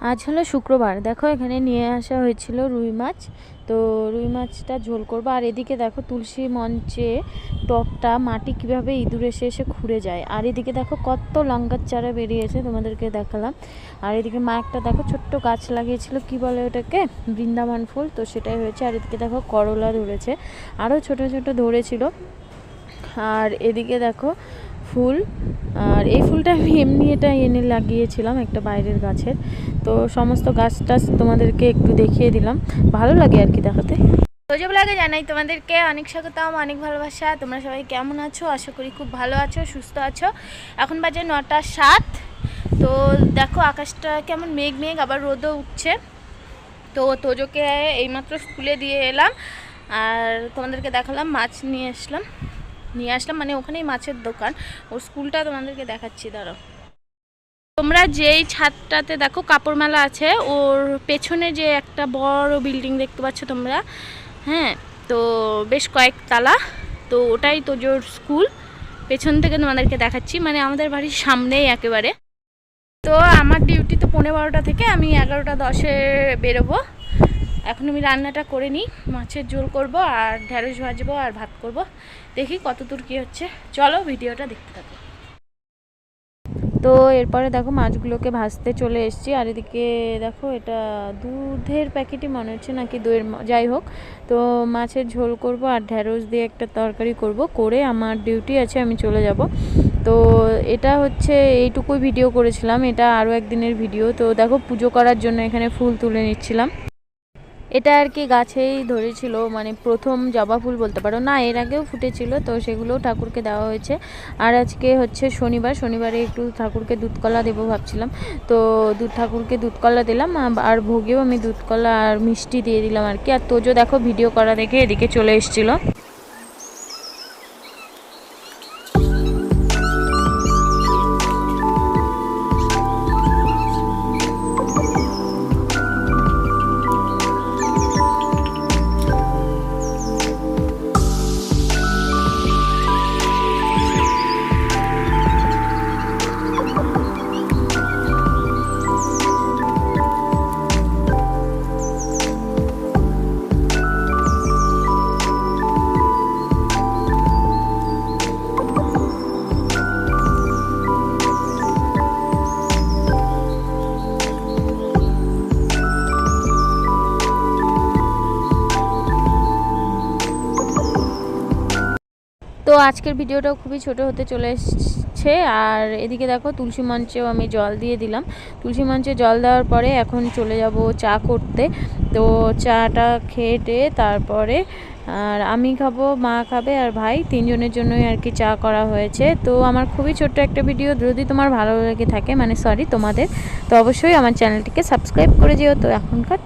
আজ হলো শুক্রবার। দেখো, এখানে নিয়ে আসা হয়েছিল রুই মাছ। তো রুই মাছটা ঝোল করব। আর এদিকে দেখো, তুলসী মঞ্চে টপটা, মাটি কীভাবে ইঁদুর এসে এসে খুঁড়ে যায়। আর এদিকে দেখো, কত লঙ্কার চারা বেরিয়েছে তোমাদেরকে দেখালাম। আর এদিকে মা একটা দেখো, ছোট্ট গাছ লাগিয়েছিল। কি বলে ওটাকে? বৃন্দাবন ফুল। তো সেটাই হয়েছে। আর এদিকে দেখো, করলা ধরেছে। আরও ছোট ছোট ধরেছিল। আর এদিকে দেখো ফুল, আর এই ফুলটা আমি এমনি এটা এনে লাগিয়েছিলাম একটা বাইরের গাছের। তো সমস্ত গাছ টাছ তোমাদেরকে একটু দেখিয়ে দিলাম। ভালো লাগে আর কি দেখাতে। তোজো ব্লগে জানাই তোমাদেরকে অনেক স্বাগতম, অনেক ভালোবাসা। তোমরা সবাই কেমন আছো? আশা করি খুব ভালো আছো, সুস্থ আছো। এখন বাজে নটা সাত। তো দেখো আকাশটা কেমন মেঘ মেঘ, আবার রোদও উঠছে। তো তোজোকে এইমাত্র স্কুলে দিয়ে এলাম। আর তোমাদেরকে দেখালাম, মাছ নিয়ে আসলাম। নিয়ে আসলাম মানে ওখানেই মাছের দোকান। ওর স্কুলটা তোমাদেরকে দেখাচ্ছি, দাঁড়াও। তোমরা যেই ছাদটাতে দেখো কাপড় মেলা আছে, ওর পেছনে যে একটা বড় বিল্ডিং দেখতে পাচ্ছ তোমরা হ্যাঁ তো বেশ কয়েক তালা, তো ওটাই তোজোর স্কুল। পেছন থেকে তোমাদেরকে দেখাচ্ছি মানে আমাদের বাড়ির সামনেই একেবারে। তো আমার ডিউটি তো পনেরো বারোটা থেকে, আমি এগারোটা দশে বেরোবো। এখন আমি রান্নাটা করে নিই, মাছের ঝোল করব আর ঢ্যাঁড়স ভাজবো আর ভাত করব। দেখি কত দূর কী হচ্ছে। চলো ভিডিওটা দেখতে থাকো। তো এরপরে দেখো মাছগুলোকে ভাজতে চলে এসেছি আর এদিকে দেখো এটা দুধের প্যাকেটই মনে হচ্ছে নাকি দইয়ের যাই হোক। তো মাছের ঝোল করব আর ঢ্যাঁড়স দিয়ে একটা তরকারি করব, করে আমার ডিউটি আছে, আমি চলে যাব। তো এটা হচ্ছে এইটুকুই ভিডিও করেছিলাম, এটা আরও একদিনের ভিডিও। তো দেখো পুজো করার জন্য এখানে ফুল তুলে নিচ্ছিলাম। এটা আর কি গাছেই ধরেছিল মানে প্রথম জবা ফুল বলতে পারো। না, এর আগেও ফুটেছিল, তো সেগুলো ঠাকুরকে দেওয়া হয়েছে। আর আজকে হচ্ছে শনিবার, শনিবারে একটু ঠাকুরকে দুধকলা দেবো ভাবছিলাম। তো দুধ, ঠাকুরকে দুধকলা দিলাম আর ভোগেও আমি দুধকলা আর মিষ্টি দিয়ে দিলাম আর কি। আর তোজো দেখো, ভিডিও করা দেখে এদিকে চলে এসেছিল। তো আজকের ভিডিওটাও খুবই ছোট হতে চলে এসছে। আর এদিকে দেখো তুলসী মঞ্চেও আমি জল দিয়ে দিলাম। তুলসী মঞ্চে জল দেওয়ার পরে এখন চলে যাব চা করতে। তো চাটা খেয়ে তারপরে আর আমি খাব, মা খাবে আর ভাই তিনজনের জন্যই আর কি চা করা হয়েছে। তো আমার খুবই ছোট্ট একটা ভিডিও, যদি তোমার ভালো লেগে থাকে মানে সরি তোমাদের, তো অবশ্যই আমার চ্যানেলটিকে সাবস্ক্রাইব করে যেও। তো এখনকার